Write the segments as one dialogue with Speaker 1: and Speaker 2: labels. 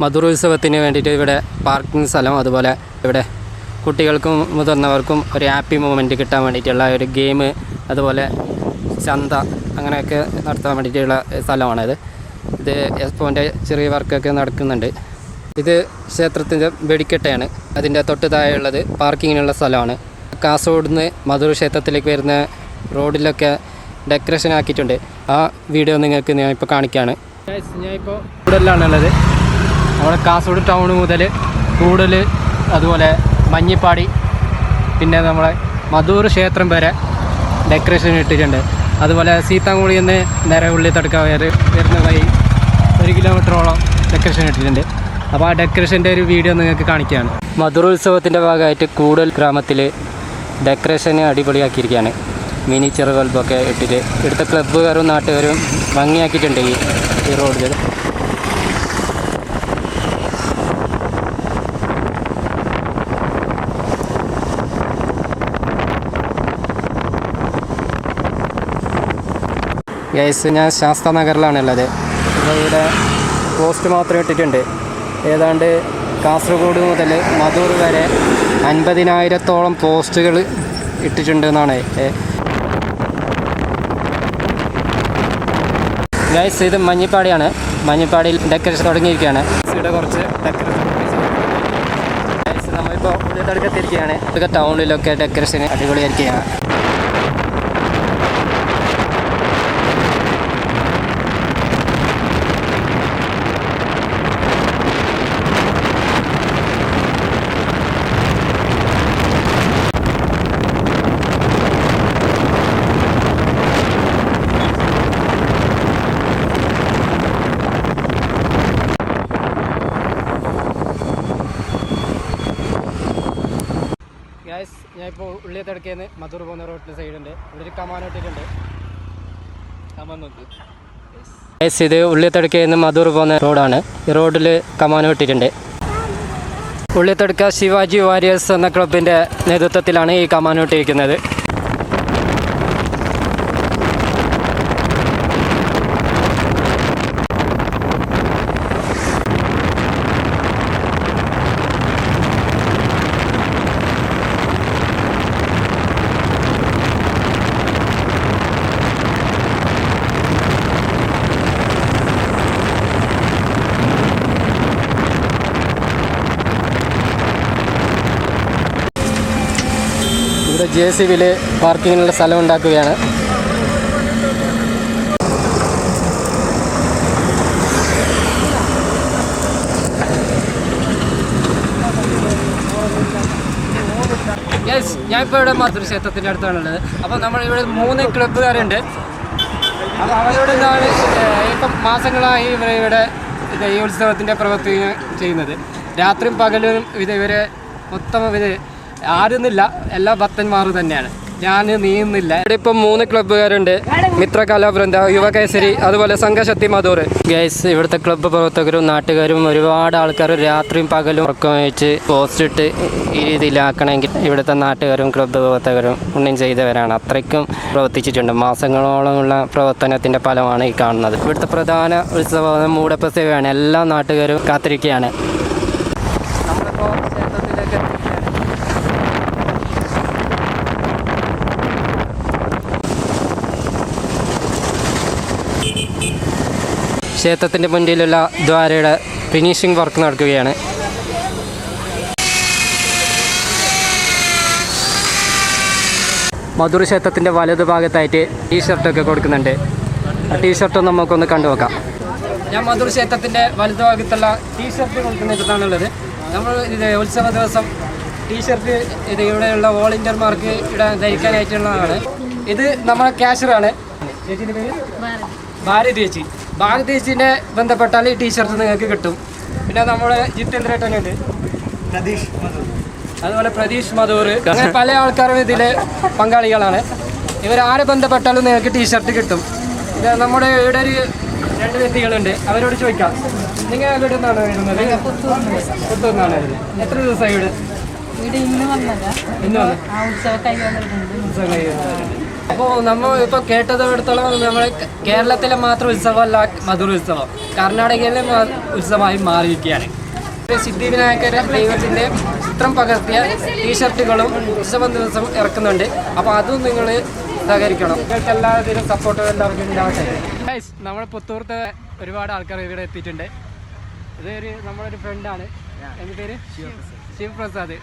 Speaker 1: മധുർ ഉത്സവത്തിന് വേണ്ടിയിട്ട് ഇവിടെ പാർക്കിംഗ് സ്ഥലം അതുപോലെ ഇവിടെ കുട്ടികൾക്കും മുതിർന്നവർക്കും ഒരു ഹാപ്പി മൂമെന്റ് കിട്ടാൻ വേണ്ടിയിട്ടുള്ള ഒരു ഗെയിം അതുപോലെ ചന്ത അങ്ങനെയൊക്കെ നടത്താൻ വേണ്ടിയിട്ടുള്ള സ്ഥലമാണിത്. ഇത് എസ്പോന്റെ ചെറിയ വർക്കൊക്കെ നടക്കുന്നുണ്ട്. ഇത് ക്ഷേത്രത്തിന്റെ വെടിക്കെട്ടയാണ്. അതിന്റെ തൊട്ട് താഴെയുള്ളത് പാർക്കിങ്ങിനുള്ള സ്ഥലമാണ്. കാസർഗോഡ് നിന്ന് മധുർ ക്ഷേത്രത്തിലേക്ക് വരുന്ന റോഡിലൊക്കെ ഡെക്കറേഷൻ ആക്കിയിട്ടുണ്ട്. ആ വീഡിയോ നിങ്ങൾക്ക് ഞാൻ ഇപ്പോൾ കാണിക്കുകയാണ് ഞാനിപ്പോൾ കൂടുതലാണുള്ളത് നമ്മുടെ കാസർഗോഡ് ടൗൺ മുതൽ കൂടൽ അതുപോലെ മഞ്ഞിപ്പാടി പിന്നെ നമ്മളെ മധൂർ ക്ഷേത്രം വരെ ഡെക്കറേഷൻ ഇട്ടിട്ടുണ്ട്. അതുപോലെ സീതാങ്കുളിയിൽ നിന്ന് നേരെ ഉള്ളി തടുക്കാൻ വരെ വരുന്ന വഴി ഒരു കിലോമീറ്ററോളം ഡെക്കറേഷൻ ഇട്ടിട്ടുണ്ട്. അപ്പോൾ ആ ഡെക്കറേഷന്റെ ഒരു വീഡിയോ നിങ്ങൾക്ക് കാണിക്കുകയാണ്. മധുര ഉത്സവത്തിന്റെ ഭാഗമായിട്ട് കൂടുതൽ ഗ്രാമത്തിൽ ഡെക്കറേഷൻ അടിപൊളിയാക്കിയിരിക്കുകയാണ്. മിനി ഇട്ടിട്ട്. ഇവിടുത്തെ ക്ലബ്ബുകാരും നാട്ടുകാരും ഭംഗിയാക്കിയിട്ടുണ്ട് ഈ റോഡിൽ ഗൈസ് ഞാൻ ശാസ്ത്ര നഗറിലാണുള്ളത് അപ്പോൾ ഇവിടെ പോസ്റ്റ് മാത്രം ഇട്ടിട്ടുണ്ട്. ഏതാണ്ട് കാസർഗോഡ് മുതൽ മധൂർ വരെ അൻപതിനായിരത്തോളം പോസ്റ്റുകൾ ഇട്ടിട്ടുണ്ട് എന്നാണ് ഗൈസ് ഇത് മഞ്ഞിപ്പാടിയാണ്. മഞ്ഞിപ്പാടിയിൽ ഡെക്കറേഷൻ തുടങ്ങിയിരിക്കുകയാണ്. ഇവിടെ കുറച്ച് ഡെക്കറേഷൻ നമ്മളിപ്പോൾ ഉള്ളിത്തടുക്കത്തിരിക്കുകയാണ് ഇതൊക്കെ ടൗണിലൊക്കെ ഡെക്കറേഷൻ അടിപൊളിയായിരിക്കുകയാണ്. ഗൈസ് ഞാൻ ഇപ്പോൾ ഉള്ളിയത്തടക്കേന്ന് മധുർ പോകുന്ന റോഡിന്റെ സൈഡുണ്ട് ഇവിടെ ഒരു കമാൻ ഇട്ടിട്ടുണ്ട് കമാൻ ഗൈസ് ഇത് ഉള്ളിയത്തടക്കേന്ന് മധുർ പോകുന്ന റോഡാണ്. ഈ റോഡിൽ കമാൻ ഇട്ടിട്ടുണ്ട് ഉള്ളിത്തടുക്ക ശിവാജി വാരിയേഴ്സ് എന്ന ക്ലബിന്റെ നേതൃത്വത്തിലാണ് ഈ കമാൻ ഇട്ടിരിക്കുന്നത് ഇവിടെ ജെ സി ബിയിൽ പാർക്കിങ്ങിനുള്ള സ്ഥലം ഉണ്ടാക്കുകയാണ് യെസ് ഞാൻ ഇപ്പോൾ ഇവിടെ മധുര ക്ഷേത്രത്തിന്റെ അടുത്താണുള്ളത്. അപ്പോൾ നമ്മൾ ഇവിടെ മൂന്ന് ക്ലബ്ബുകാരുണ്ട് അപ്പോൾ അവരോട് എന്താണ് ഇപ്പം മാസങ്ങളായി ഇവരെ ഇവിടെ ഈ ഉത്സവത്തിന്റെ പ്രവൃത്തി ചെയ്യുന്നത്. രാത്രിയും പകലും ഇത് ഇവരെ മൊത്തം ഇത് ആരുന്നില്ല എല്ലാ ഭക്തന്മാർ തന്നെയാണ്. ഞാൻ നീയുന്നില്ല ഇവിടെ ഇപ്പം മൂന്ന് ക്ലബ്ബുകാരുണ്ട് മിത്ര കലാവൃന്ദ യുവകേസരി അതുപോലെ സംഘശക്തി മധൂർ. ഗൈസ് ഇവിടുത്തെ ക്ലബ്ബ് പ്രവർത്തകരും നാട്ടുകാരും ഒരുപാട് ആൾക്കാർ രാത്രിയും പകലും ഉറക്കം വെച്ച് പോസ്റ്റ് ഇട്ട് ഈ രീതിയിലാക്കണമെങ്കിൽ ഇവിടുത്തെ നാട്ടുകാരും ക്ലബ്ബ് പ്രവർത്തകരും ഉണ്ണം ചെയ്തവരാണ്. അത്രയ്ക്കും പ്രവർത്തിച്ചിട്ടുണ്ട്. മാസങ്ങളോളമുള്ള പ്രവർത്തനത്തിന്റെ ഫലമാണ് ഈ കാണുന്നത്. ഇവിടുത്തെ പ്രധാന ഉത്സവം മൂടപ്പ സേവയാണ് എല്ലാ നാട്ടുകാരും കാത്തിരിക്കുകയാണ്. ക്ഷേത്രത്തിന്റെ മുന്നിലുള്ള ദ്വാരയുടെ ഫിനിഷിംഗ് വർക്ക് നടക്കുകയാണ്. മധുര ക്ഷേത്രത്തിന്റെ വലതു ഭാഗത്തായിട്ട് ടീ ഷർട്ടൊക്കെ കൊടുക്കുന്നുണ്ട്. ആ ടീ ഷർട്ട് നമുക്കൊന്ന് കണ്ടു നോക്കാം. ഞാൻ മധുര ക്ഷേത്രത്തിന്റെ വലതു ഭാഗത്തുള്ള ടീ ഷർട്ട് കൊടുക്കുന്നതാണുള്ളത് നമ്മൾ ഇത് ഉത്സവ ദിവസം ടീ ഷർട്ട് ഇത് ഇവിടെയുള്ള വോളണ്ടിയർമാർക്ക് ഇവിടെ ധരിക്കാനായിട്ടുള്ളതാണ് ഇത് നമ്മളെ ക്യാഷറാണ് ചേച്ചിന്റെ പേര്? ഭാരതി ചേച്ചി. ചേച്ചിനെ ബന്ധപ്പെട്ടാൽ ഈ ടീഷർട്ട് നിങ്ങൾക്ക് കിട്ടും. പിന്നെ നമ്മുടെ ജിത്തേന്ദ്രേട്ടനുണ്ട്
Speaker 2: പ്രതീഷ്
Speaker 1: അതുപോലെ പ്രതീഷ് മധൂർ. അങ്ങനെ പല ആൾക്കാരും ഇതിൽ പങ്കാളികളാണ്. ഇവരാരെ ബന്ധപ്പെട്ടാലും നിങ്ങൾക്ക് ടീഷർട്ട് കിട്ടും. ഇത് നമ്മുടെ ഇവിടെ ഒരു രണ്ട് വ്യക്തികളുണ്ട്. അവരോട് ചോദിക്കാം. നിങ്ങൾ എവിടെ നിന്നാണ് വരുന്നത്? പുത്തൂർ നിന്നാണ് വരുന്നത്. എത്ര ദിവസമായി ഇവിടെ?
Speaker 3: ഇവിടെ ഇന്ന് വന്നതാ.
Speaker 1: ഇന്ന് വന്നു
Speaker 3: ആ ഉത്സവ കൈ വന്നിട്ടുണ്ട്.
Speaker 1: ഉത്സവം കഴിയുന്നത് അപ്പോൾ നമ്മൾ ഇപ്പോൾ കേട്ടതോടത്തോളം നമ്മൾ കേരളത്തിലെ മാത്രം ഉത്സവമല്ല മധുര ഉത്സവം. കർണാടകയിലെ ഉത്സവമായി മാറിയിരിക്കുകയാണ്. സിദ്ധി സിദ്ധിവിനായക ദൈവത്തിന്റെ ചിത്രം പകർത്തിയ ടീഷർട്ടുകളും ഉത്സവം ദിവസം ഇറക്കുന്നുണ്ട്. അപ്പോൾ അതും നിങ്ങൾ സഹകരിക്കണം. നിങ്ങൾക്ക് എല്ലാവരും സപ്പോർട്ടും എല്ലാവർക്കും ഉണ്ടാവട്ടെ. നമ്മൾ പുത്തൂർത്ത് ഒരുപാട് ആൾക്കാർ ഇവിടെ എത്തിയിട്ടുണ്ട്. ഇതൊരു നമ്മളൊരു ഫ്രണ്ടാണ് എന്റെ പേര്? ശിവപ്രസാദ്.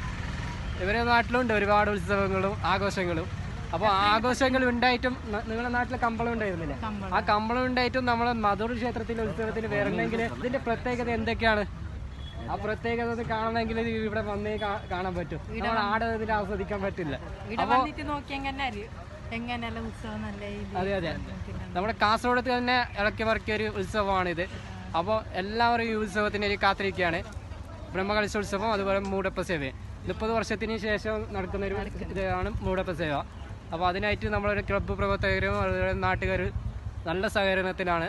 Speaker 1: ഇവരെ നാട്ടിലുണ്ട് ഒരുപാട് ഉത്സവങ്ങളും ആഘോഷങ്ങളും. അപ്പോൾ ആഘോഷങ്ങൾ ഉണ്ടായിട്ടും നിങ്ങളുടെ നാട്ടിൽ കമ്പളം ഉണ്ടായിരുന്നില്ല? ആ കമ്പളം ഉണ്ടായിട്ടും നമ്മളെ മധുര ക്ഷേത്രത്തിലെ ഉത്സവത്തിന് വരണമെങ്കിൽ ഇതിന്റെ പ്രത്യേകത എന്തൊക്കെയാണ്? ആ പ്രത്യേകത കാണണമെങ്കിൽ ഇവിടെ വന്നേ കാണാൻ പറ്റും. നമ്മൾ ആടെ ഇതിൽ ആസ്വദിക്കാൻ പറ്റില്ല. അതെ അതെ. നമ്മുടെ കാസർഗോഡ് തന്നെ ഇളക്കി പറക്കിയ ഒരു ഉത്സവമാണിത്. അപ്പോൾ എല്ലാവരും ഈ ഉത്സവത്തിന് ഒരു കാത്തിരിക്കുകയാണ്. ബ്രഹ്മകലശോത്സവം അതുപോലെ മൂടപ്പ സേവ മുപ്പത് വർഷത്തിന് ശേഷം നടക്കുന്ന ഒരു ഇതാണ് മൂടപ്പ സേവ അപ്പോൾ അതിനായിട്ട് നമ്മളൊരു ക്ലബ്ബ് പ്രവർത്തകരും അതുപോലെ നാട്ടുകാർ നല്ല സഹകരണത്തിലാണ്.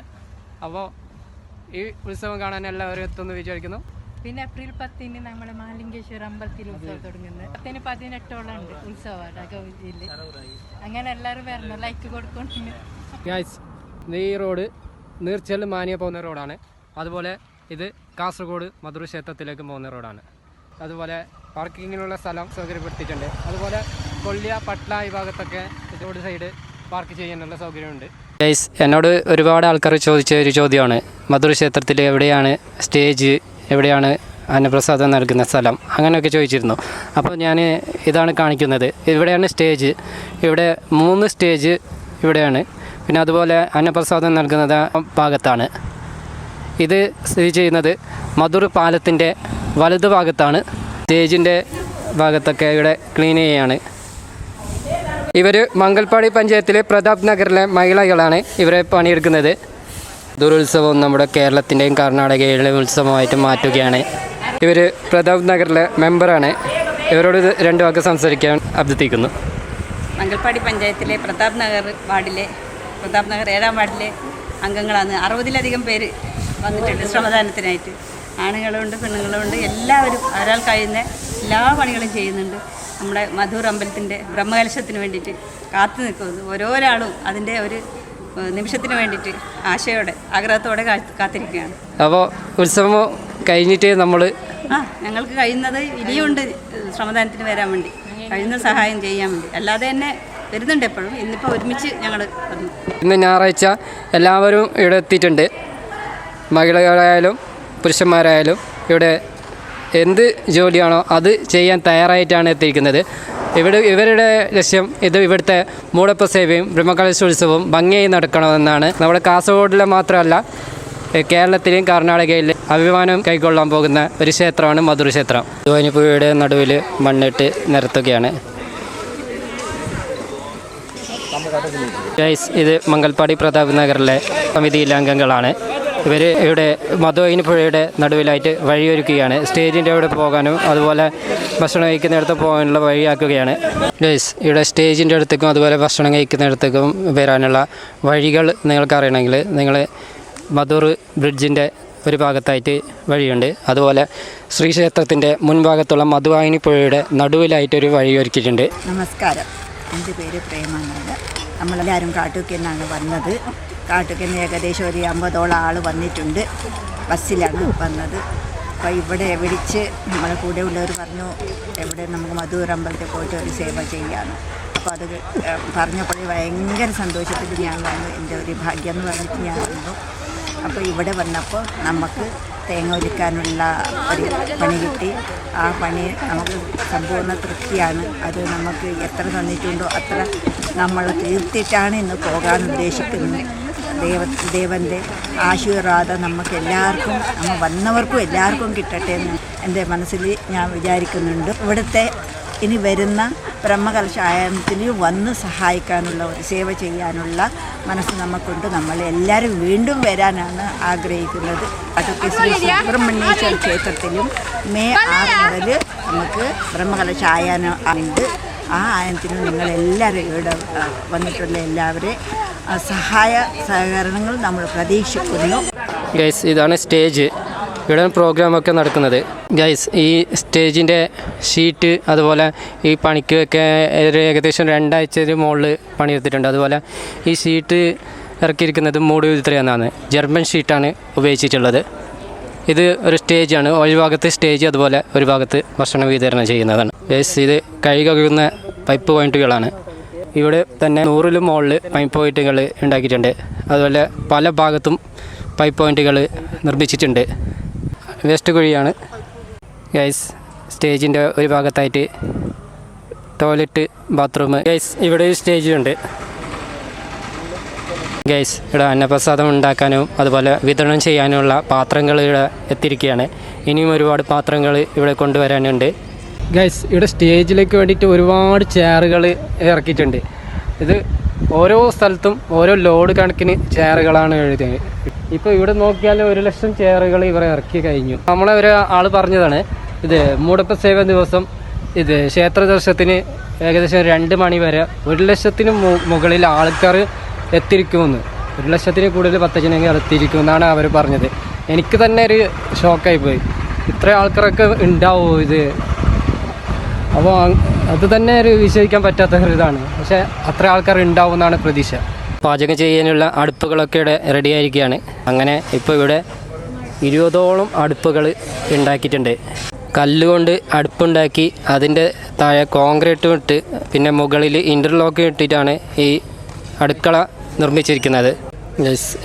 Speaker 1: അപ്പോൾ ഈ ഉത്സവം കാണാൻ എല്ലാവരും എത്തുമെന്ന് വിചാരിക്കുന്നു.
Speaker 3: പിന്നെ ഏപ്രിൽ പത്തിന് നമ്മളെ മാലിംഗേശ്വര അമ്പലത്തിൽ ഉത്സവം തുടങ്ങുന്നത് പത്തിന് പതിനെട്ടോളം ഉണ്ട് ഉത്സവം ഗൗരിയിൽ അങ്ങനെ എല്ലാവരും വരണം ലൈക്ക്
Speaker 1: കൊടുക്കുന്നുണ്ട്. ഈ റോഡ് നീർച്ചൽ മാനിയ പോകുന്ന റോഡാണ് അതുപോലെ ഇത് കാസർഗോഡ് മധുര ക്ഷേത്രത്തിലേക്ക് പോകുന്ന റോഡാണ് അതുപോലെ പാർക്കിങ്ങിനുള്ള സ്ഥലം സൗകര്യപ്പെടുത്തിയിട്ടുണ്ട്. അതുപോലെ കൊള്ളിയ പട്ല ഈ ഭാഗത്തൊക്കെ റോഡ് സൈഡ് പാർക്ക് ചെയ്യാനുള്ള സൗകര്യമുണ്ട്. ഗൈസ് എന്നോട് ഒരുപാട് ആൾക്കാർ ചോദിച്ച ഒരു ചോദ്യമാണ്. മധുര ക്ഷേത്രത്തിൽ എവിടെയാണ് സ്റ്റേജ് എവിടെയാണ് അന്നപ്രസാദം നൽകുന്ന സ്ഥലം? അങ്ങനെയൊക്കെ ചോദിച്ചിരുന്നു. അപ്പോൾ ഞാൻ ഇതാണ് കാണിക്കുന്നത്. ഇവിടെയാണ് സ്റ്റേജ് ഇവിടെ മൂന്ന് സ്റ്റേജ് ഇവിടെയാണ്. പിന്നെ അതുപോലെ അന്നപ്രസാദം നൽകുന്നത് ഭാഗത്താണ്. ഇത് സ്ഥിതി ചെയ്യുന്നത് മധുർ പാലത്തിന്റെ വലത് ഭാഗത്താണ് സ്റ്റേജിന്റെ ഭാഗത്തൊക്കെ ഇവിടെ ക്ലീൻ ചെയ്യുകയാണ് ഇവർ മംഗൽപാടി പഞ്ചായത്തിലെ പ്രതാപ് നഗറിലെ മഹിളകളാണ് ഇവരെ പണിയെടുക്കുന്നത്. ദുരുത്സവം നമ്മുടെ കേരളത്തിന്റെയും കർണാടകയിലെ ഉത്സവമായിട്ട് മാറ്റുകയാണ്. ഇവർ പ്രതാപ് നഗറിലെ മെമ്പറാണ്. ഇവരോട് രണ്ട് വാക്ക് സംസാരിക്കാൻ അഭ്യർത്ഥിക്കുന്നു.
Speaker 4: മംഗൽപ്പാടി പഞ്ചായത്തിലെ പ്രതാപ് നഗർ വാർഡിലെ പ്രതാപ് നഗർ ഏഴാം വാർഡിലെ അംഗങ്ങളാണ്. അറുപതിലധികം പേര് വന്നിട്ടുണ്ട് ശ്രമദാനത്തിനായിട്ട്. ആണുങ്ങളുണ്ട് പെണ്ണുങ്ങളുണ്ട് എല്ലാവരും ഒരാൾ കഴിയുന്ന എല്ലാ പണികളും ചെയ്യുന്നുണ്ട്. നമ്മുടെ മധൂർ അമ്പലത്തിന്റെ ബ്രഹ്മകലശത്തിന് വേണ്ടിയിട്ട് കാത്തു നിൽക്കുന്നത്. ഓരോരാളും അതിന്റെ ഒരു നിമിഷത്തിന് വേണ്ടിയിട്ട് ആശയോടെ ആഗ്രഹത്തോടെ കാത്തിരിക്കുകയാണ്.
Speaker 1: അപ്പോൾ ഉത്സവം കഴിഞ്ഞിട്ട് നമ്മൾ
Speaker 4: ആ ഞങ്ങൾക്ക് കഴിയുന്നത് ഇനിയുണ്ട്. ശ്രമദാനത്തിന് വരാൻ വേണ്ടി. കഴിയുന്ന സഹായം ചെയ്യാൻ വേണ്ടി. അല്ലാതെ തന്നെ വരുന്നുണ്ട് എപ്പോഴും. ഇന്നിപ്പോൾ ഒരുമിച്ച് ഞങ്ങൾ വന്നു.
Speaker 1: ഇന്ന് ഞായറാഴ്ച എല്ലാവരും ഇവിടെ എത്തിയിട്ടുണ്ട്. മഹിളകളായാലും പുരുഷന്മാരായാലും ഇവിടെ എന്ത് ജോലിയാണോ അത് ചെയ്യാൻ തയ്യാറായിട്ടാണ് എത്തിയിരിക്കുന്നത്. ഇവിടെ ഇവരുടെ ലക്ഷ്യം ഇത് ഇവിടുത്തെ മൂടപ്പ സേവയും ബ്രഹ്മകലശോത്സവവും ഭംഗിയായി നടക്കണമെന്നാണ്. നമ്മുടെ കാസർഗോഡിലെ മാത്രമല്ല കേരളത്തിലെയും കർണാടകയിലെ അഭിമാനം കൈക്കൊള്ളാൻ പോകുന്ന ഒരു ക്ഷേത്രമാണ് മധുര ക്ഷേത്രം. ധോനിപ്പുഴയുടെ നടുവിൽ മണ്ണിട്ട് നിരത്തുകയാണ്. ഇത് മംഗൽപ്പാടി പ്രതാപ് നഗറിലെ സമിതിയിലെ അംഗങ്ങളാണ് ഇവർ ഇവിടെ മധുവൈനി പുഴയുടെ നടുവിലായിട്ട് വഴിയൊരുക്കുകയാണ്. സ്റ്റേജിന്റെ അവിടെ പോകാനും അതുപോലെ ഭക്ഷണം കഴിക്കുന്നിടത്ത് പോകാനുള്ള വഴിയാക്കുകയാണ്. ഗൈസ് ഇവിടെ സ്റ്റേജിന്റെ അടുത്തേക്കും അതുപോലെ ഭക്ഷണം കഴിക്കുന്നിടത്തേക്കും വരാനുള്ള വഴികൾ നിങ്ങൾക്കറിയണമെങ്കിൽ നിങ്ങൾ മധൂർ ബ്രിഡ്ജിന്റെ ഒരു ഭാഗത്തായിട്ട് വഴിയുണ്ട്. അതുപോലെ ശ്രീക്ഷേത്രത്തിന്റെ മുൻഭാഗത്തുള്ള മധുവാഹിനി പുഴയുടെ നടുവിലായിട്ടൊരു വഴി ഒരുക്കിയിട്ടുണ്ട്.
Speaker 5: നമസ്കാരം. എന്റെ പേര് പ്രേമാനന്ദ നമ്മളെല്ലാവരും കാട്ടുക്കെന്നാണ് വന്നത് കാട്ടുക്ക് നിന്ന് ഏകദേശം ഒരു അമ്പതോളം ആൾ വന്നിട്ടുണ്ട്. ബസ്സിലാണ് വന്നത്. അപ്പോൾ ഇവിടെ വിളിച്ച് നമ്മളെ കൂടെ ഉള്ളവർ പറഞ്ഞു എവിടെ നമുക്ക് മധൂർ അമ്പലത്തിൽ പോയിട്ട് ഒരു സേവ ചെയ്യാമെന്ന് അപ്പോൾ അത് പറഞ്ഞപ്പോഴേ ഭയങ്കര സന്തോഷത്തിൽ ഞാൻ വന്നു. എന്റെ ഒരു ഭാഗ്യം എന്ന് പറഞ്ഞിട്ട് ഞാൻ വന്നു. അപ്പോൾ ഇവിടെ വന്നപ്പോൾ നമുക്ക് തേങ്ങ ഒരുക്കാനുള്ള ഒരു പണി കിട്ടി. ആ പണി നമുക്ക് സമ്പൂർണ തൃപ്തിയാണ്. അത് നമുക്ക് എത്ര തന്നിട്ടുണ്ടോ അത്ര നമ്മൾ തീർത്തിട്ടാണ് ഇന്ന് പോകാൻ ഉദ്ദേശിക്കുന്നത്. ദൈവ ദേവന്റെ ആശീർവാദം നമുക്ക് എല്ലാവർക്കും നമ്മൾ വന്നവർക്കും എല്ലാവർക്കും കിട്ടട്ടെ എന്ന് എന്റെ മനസ്സിൽ ഞാൻ വിചാരിക്കുന്നുണ്ട്. ഇവിടുത്തെ ഇനി വരുന്ന ബ്രഹ്മകലശായനത്തിൽ വന്ന് സഹായിക്കാനുള്ള ഒരു സേവ ചെയ്യാനുള്ള മനസ്സ് നമുക്കുണ്ട്. നമ്മൾ എല്ലാവരും വീണ്ടും വരാനാണ് ആഗ്രഹിക്കുന്നത്. അതൊക്കെ ശ്രീ സുബ്രഹ്മണ്യേശ്വര ക്ഷേത്രത്തിലും മെയ് ആറ് മുതൽ നമുക്ക് ബ്രഹ്മകലശായനം ഉണ്ട് ആ ആയനത്തിനും നിങ്ങളെല്ലാവരും ഇവിടെ വന്നിട്ടുള്ള എല്ലാവരെ സഹായ സഹകരണങ്ങൾ നമ്മൾ പ്രതീക്ഷിക്കുന്നു.
Speaker 1: ഗൈസ് ഇതാണ് സ്റ്റേജ്. ഇവിടെ പ്രോഗ്രാമൊക്കെ നടക്കുന്നത്. ഗൈസ് ഈ സ്റ്റേജിന്റെ ഷീറ്റ് അതുപോലെ ഈ പണിക്കൊക്കെ ഒരു ഏകദേശം രണ്ടാഴ്ചയിൽ മുകളിൽ പണിയെടുത്തിട്ടുണ്ട്. അതുപോലെ ഈ ഷീറ്റ് ഇറക്കിയിരിക്കുന്നത് മൂട് ഇത്രയെന്നാണ് ജർമ്മൻ ഷീറ്റാണ് ഉപയോഗിച്ചിട്ടുള്ളത്. ഇത് ഒരു സ്റ്റേജാണ് ഒരു ഭാഗത്ത് സ്റ്റേജ് അതുപോലെ ഒരു ഭാഗത്ത് ഭക്ഷണം വിതരണം ചെയ്യുന്നതാണ്. ബേസ് ഇത് കൈ കഴുകുന്ന പൈപ്പ് പോയിന്റുകളാണ് ഇവിടെ തന്നെ നൂറിലും മുകളിൽ പൈപ്പ് പോയിന്റുകൾ ഉണ്ടാക്കിയിട്ടുണ്ട്. അതുപോലെ പല ഭാഗത്തും പൈപ്പ് പോയിന്റുകൾ നിർമ്മിച്ചിട്ടുണ്ട്. വേസ്റ്റ് കുഴിയാണ്. ഗൈസ് സ്റ്റേജിന്റെ ഒരു ഭാഗത്തായിട്ട് ടോയ്ലറ്റ് ബാത്റൂം ഗൈസ് ഇവിടെ സ്റ്റേജുണ്ട് ഗൈസ് ഇവിടെ അന്നപ്രസാദം ഉണ്ടാക്കാനും അതുപോലെ വിതരണം ചെയ്യാനുമുള്ള പാത്രങ്ങൾ ഇവിടെ എത്തിയിരിക്കുകയാണ്. ഇനിയും ഒരുപാട് പാത്രങ്ങൾ ഇവിടെ കൊണ്ടുവരാനുണ്ട്. ഗൈസ് ഇവിടെ സ്റ്റേജിലേക്ക് വേണ്ടിയിട്ട് ഒരുപാട് ചെയറുകൾ ഇറക്കിയിട്ടുണ്ട്. ഇത് ഓരോ സ്ഥലത്തും ഓരോ ലോഡ് കണക്കിന് ചെയറുകളാണ് എഴുതിയത്. ഇപ്പോൾ ഇവിടെ നോക്കിയാൽ ഒരു ലക്ഷം ചെയറുകൾ ഇവർ ഇറക്കി കഴിഞ്ഞു. നമ്മളെ ഒരു ആൾ പറഞ്ഞതാണ് ഇത് മൂടപ്പ സേവ ദിവസം ഇത് ക്ഷേത്ര ദർശനത്തിന് ഏകദേശം രണ്ട് മണി വരെ ഒരു ലക്ഷത്തിന് മുകളിൽ ആൾക്കാർ എത്തിയിരിക്കുമെന്ന്. ഒരു ലക്ഷത്തിന് കൂടുതൽ ഭക്തജനങ്ങൾ എത്തിയിരിക്കുമെന്നാണ് അവർ പറഞ്ഞത്. എനിക്ക് തന്നെ ഒരു ഷോക്കായി പോയി. ഇത്ര ആൾക്കാരൊക്കെ ഉണ്ടാവുമോ ഇത്? അപ്പോൾ അത് തന്നെ ഒരു വിശ്വസിക്കാൻ പറ്റാത്ത ഒരു ഇതാണ്. പക്ഷേ അത്ര ആൾക്കാർ ഉണ്ടാവും എന്നാണ് പ്രതീക്ഷ. പാചകം ചെയ്യാനുള്ള അടുപ്പുകളൊക്കെ ഇവിടെ റെഡി ആയിരിക്കുകയാണ്. അങ്ങനെ ഇപ്പോൾ ഇവിടെ ഇരുപതോളം അടുപ്പുകൾ ഉണ്ടാക്കിയിട്ടുണ്ട്. കല്ലുകൊണ്ട് അടുപ്പുണ്ടാക്കി അതിന്റെ താഴെ കോൺക്രീറ്റും ഇട്ട് പിന്നെ മുകളിൽ ഇന്റർലോക്ക് ഇട്ടിട്ടാണ് ഈ അടുക്കള നിർമ്മിച്ചിരിക്കുന്നത്.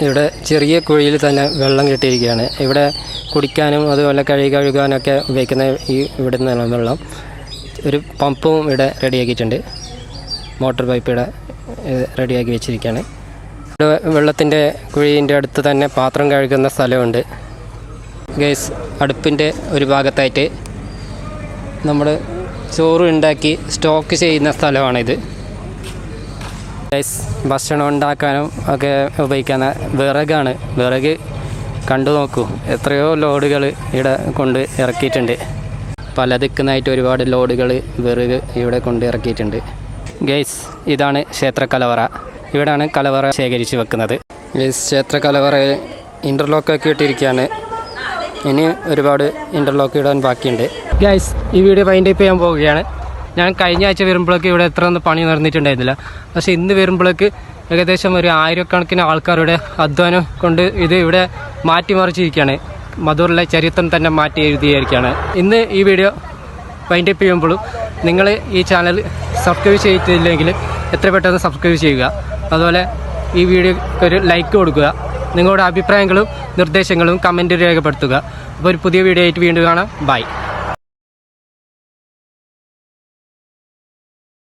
Speaker 1: ഇവിടെ ചെറിയ കുഴിയിൽ തന്നെ വെള്ളം കിട്ടിയിരിക്കുകയാണ്. ഇവിടെ കുടിക്കാനും അതുപോലെ കഴുകി കഴുകാനൊക്കെ ഉപയോഗിക്കുന്ന ഈ ഇവിടെ നിന്നുള്ള വെള്ളം. ഒരു പമ്പും ഇവിടെ റെഡിയാക്കിയിട്ടുണ്ട്. മോട്ടോർ പൈപ്പ് ഇവിടെ റെഡിയാക്കി വെച്ചിരിക്കുകയാണ്. ഇവിടെ വെള്ളത്തിന്റെ കുഴീന്റെ അടുത്ത് തന്നെ പാത്രം കഴുകുന്ന സ്ഥലമുണ്ട്. ഗൈസ് അടുപ്പിന്റെ ഒരു ഭാഗത്തായിട്ട് നമ്മൾ ചോറ് ഉണ്ടാക്കി സ്റ്റോക്ക് ചെയ്യുന്ന സ്ഥലമാണിത്. ഗൈസ് ഭക്ഷണം ഉണ്ടാക്കാനും ഒക്കെ ഉപയോഗിക്കുന്ന വിറകാണ്. വിറക് കണ്ടു നോക്കൂ. എത്രയോ ലോഡുകൾ ഇവിടെ കൊണ്ട് ഇറക്കിയിട്ടുണ്ട്. പല ദിക്കുന്നായിട്ട് ഒരുപാട് ലോഡുകൾ വിറക് ഇവിടെ കൊണ്ട് ഇറക്കിയിട്ടുണ്ട്. ഗൈസ് ഇതാണ് ക്ഷേത്ര കലവറ ഇവിടെയാണ് കലവറ ശേഖരിച്ച് വെക്കുന്നത്. ഗൈസ് ക്ഷേത്ര കലവറയിൽ ഇന്റർലോക്കൊക്കെ ഇട്ടിരിക്കുകയാണ്. ഇനി ഒരുപാട് ഇന്റർലോക്ക് ഇടാൻ ബാക്കിയുണ്ട്. ഗൈസ് ഈ വീഡിയോ വൈൻഡപ്പ് ചെയ്യാൻ പോവുകയാണ്. ഞാൻ കഴിഞ്ഞ ആഴ്ച വരുമ്പോഴേക്ക് ഇവിടെ എത്ര ഒന്നും പണി നടന്നിട്ടുണ്ടായിരുന്നില്ല. പക്ഷെ ഇന്ന് വരുമ്പോഴേക്ക് ഏകദേശം ഒരു ആയിരക്കണക്കിന് ആൾക്കാരുടെ അധ്വാനം കൊണ്ട് ഇത് ഇവിടെ മാറ്റിമറിച്ചിരിക്കുകയാണ്. മധുറിലെ ചരിത്രം തന്നെ മാറ്റി എഴുതിയിരിക്കുകയാണ്. ഇന്ന് ഈ വീഡിയോ വൈൻഡപ്പ് ചെയ്യുമ്പോഴും നിങ്ങൾ ഈ ചാനൽ സബ്സ്ക്രൈബ് ചെയ്തിട്ടില്ലെങ്കിൽ എത്ര പെട്ടെന്ന് സബ്സ്ക്രൈബ് ചെയ്യുക. അതുപോലെ ഈ വീഡിയോക്ക് ഒരു ലൈക്ക് കൊടുക്കുക. നിങ്ങളുടെ അഭിപ്രായങ്ങളും നിർദ്ദേശങ്ങളും കമന്റ് രേഖപ്പെടുത്തുക. അപ്പോൾ ഒരു പുതിയ വീഡിയോ ആയിട്ട് വീണ്ടും കാണാം. ബൈ